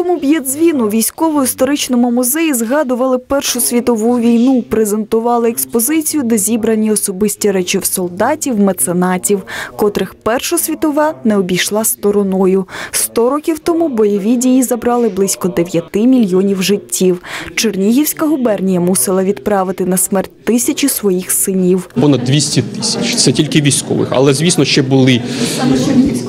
ранковому б'єдзвіну військово-історичному музеї згадували Першу світову війну, презентували експозицію, де зібрані особисті речі солдатів, меценатів, котрих Перша світова не обійшла стороною. Сто років тому бойові дії забрали близько 9 мільйонів життів. Чернігівська губернія мусила відправити на смерть тисячі своїх синів. понад 200 тисяч. Це тільки військових. Але звісно, ще були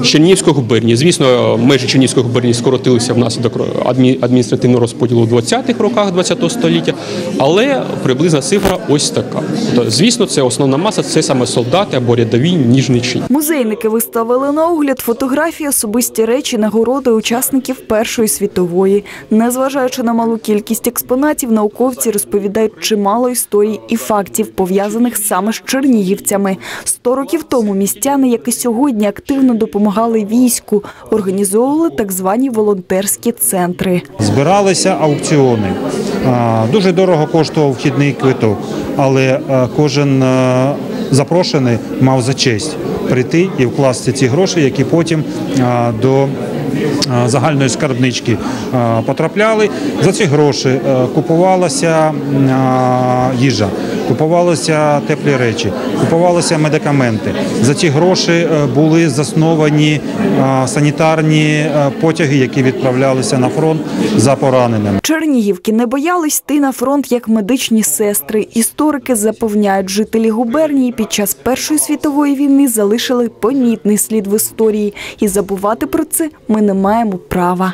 з Чернігівської губернії. Звісно, межі Чернігівської губернії скоротилися внаслідок адмі- адміністративного розподілу в 20-х роках 20-го століття. Але приблизна цифра ось така. Тобто, звісно, це основна маса, це саме солдати або рядові ніжні чині. Музейники виставили на огляд фотографії, особисті речі, нагороди учасників Першої світової. Незважаючи на малу кількість експонатів, науковці розповідають чимало історій і фактів, пов'язаних саме з чернігівцями. Сто років тому містяни, як і сьогодні, активно допомагали війську, організовували так звані волонтерські центри. Збиралися аукціони. Дуже дорого коштував вхідний квиток, але кожен запрошений мав за честь прийти і вкласти ці гроші, які потім до загальної скарбнички потрапляли. За ці гроші е, купувалася їжа, купувалися теплі речі, купувалися медикаменти. За ці гроші е, були засновані санітарні е, потяги, які відправлялися на фронт за пораненими. Чернігівки не боялись йти на фронт як медичні сестри. Історики запевняють, жителі губернії під час Першої світової війни залишили помітний слід в історії. І забувати про це ми не маємо права.